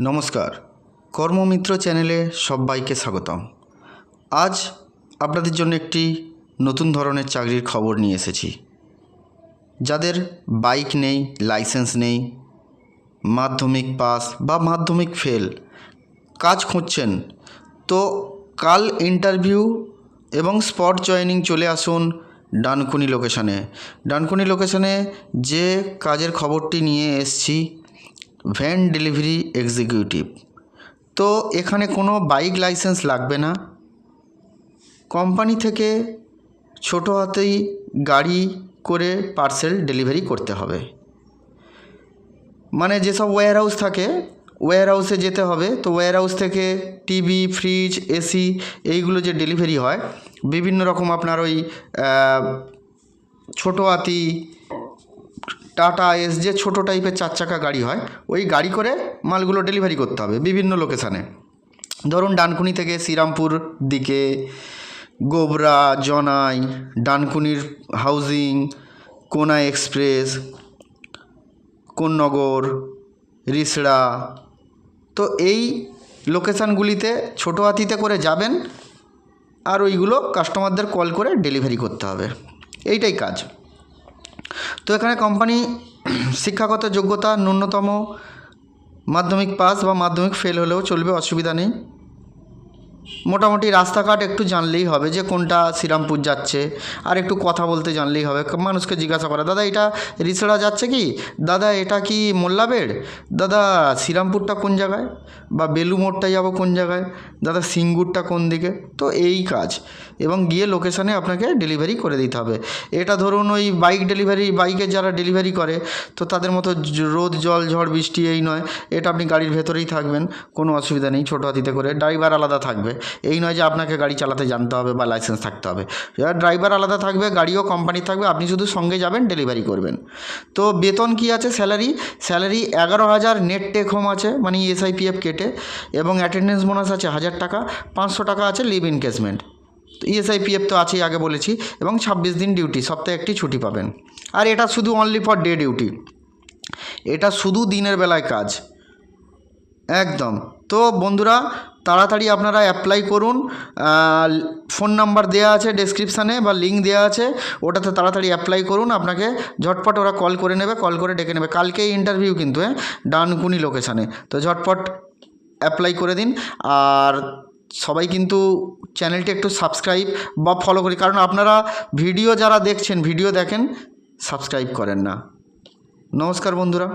নমস্কার। কর্মমিত্র চ্যানেলে সবাইকে স্বাগতম। আজ আপনাদের জন্য একটি নতুন ধরনের চাকরির খবর নিয়ে এসেছি। যাদের বাইক নেই, লাইসেন্স নেই, মাধ্যমিক পাস বা মাধ্যমিক ফেল, কাজ খুঁজছেন, তো কাল ইন্টারভিউ এবং স্পট জয়েনিং চলে আসুন ডানকুনি লোকেশানে। ডানকুনি লোকেশানে যে কাজের খবরটি নিয়ে এসছি ভ্যান ডেলিভারি এক্সিকিউটিভ। তো এখানে কোনো বাইক লাইসেন্স লাগবে না। কোম্পানি থেকে ছোটো হাতেই গাড়ি করে পার্সেল ডেলিভারি করতে হবে। মানে যেসব ওয়্যার হাউস থাকে ওয়্যার হাউসে যেতে হবে। তো ওয়্যার হাউস থেকে টিভি ফ্রিজ এসি এইগুলো যে ডেলিভারি হয়, বিভিন্ন রকম আপনার ওই ছোটো হাতি টাটা এস যে ছোটো টাইপের চার চাকা গাড়ি হয়। ওই গাড়ি করে মালগুলো ডেলিভারি করতে হবে বিভিন্ন লোকেশানে ধরুন ডানকুনি থেকে শ্রীরামপুর দিকে গোবরা, জনাই, ডানকুনির হাউজিং কোনা এক্সপ্রেস কোন্নগর, রিসড়া। তো এই লোকেশানগুলিতে ছোটো হাতিতে করে যাবেন আর ওইগুলো কাস্টমারদের কল করে ডেলিভারি করতে হবে। এইটাই কাজ। তো এখানে কোম্পানি শিক্ষাগত যোগ্যতা ন্যূনতম, মাধ্যমিক পাস বা মাধ্যমিক ফেল হলেও চলবে, অসুবিধা নেই। মোটামুটি রাস্তাঘাট একটু জানলেই হবে যে কোনটা শ্রীরামপুর যাচ্ছে, আর একটু কথা বলতে জানলেই হবে, মানুষকে জিজ্ঞাসা করা। দাদা, এটা রিসড়া যাচ্ছে কি? দাদা, এটা কি মোল্লাবেড়? দাদা, শ্রীরামপুরটা কোন জায়গায়? বা বেলু মোড়টা যাব কোন জায়গায়? দাদা, সিঙ্গুরটা কোন দিকে? তো এই কাজ। এবং গিয়ে লোকেশানে আপনাকে ডেলিভারি করে দিতে হবে। এটা ধরুন ওই বাইক ডেলিভারি বাইকের যারা ডেলিভারি করে, তো তাদের মতো রোদ, জল, ঝড়, বৃষ্টি এই নয়। এটা আপনি গাড়ির ভেতরেই থাকবেন, কোনো অসুবিধা নেই, ছোটো হাতিতে করে। ড্রাইভার আলাদা থাকবে। এই নয় যে আপনাকে গাড়ি চালাতে জানতে হবে বা লাইসেন্স থাকতে হবে। ড্রাইভার আলাদা থাকবে, গাড়িও কোম্পানি থাকবে, আপনি শুধু সঙ্গে যাবেন ডেলিভারি করবেন। তো বেতন কি আছে? স্যালারি স্যালারি এগারো হাজার নেট টেক হোম আছে মানে এসআইপিএফ কেটে, এবং অ্যাটেন্ডেন্স বোনাস আছে হাজার টাকা, পাঁচশো টাকা আছে লিভ ইনকেসমেন্ট তো ইএসআইপিএফ তো আছেই আগে বলেছি, এবং ছাব্বিশ দিন ডিউটি সপ্তাহে একটি ছুটি পাবেন। আর এটা শুধু অনলি ফর ডে ডিউটি এটা শুধু দিনের বেলায় কাজ। একদম। তো বন্ধুরা, তাড়াতাড়ি আপনারা অ্যাপ্লাই করুন ফোন নাম্বার দেওয়া আছে ডেসক্রিপশানে বা লিঙ্ক দেওয়া আছে, ওটাতে তাড়াতাড়ি অ্যাপ্লাই করুন, আপনাকে ঝটপট ওরা কল করে নেবে কল করে ডেকে নেবে। কালকেই ইন্টারভিউ কিন্তু হ্যাঁ ডানকুনি লোকেশানে তো ঝটপট অ্যাপ্লাই করে দিন, আর সবাই কিন্তু চ্যানেলটি একটু সাবস্ক্রাইব বা ফলো করি, কারণ আপনারা ভিডিও যারা দেখছেন ভিডিও দেখেন সাবস্ক্রাইব করেন না। নমস্কার বন্ধুরা।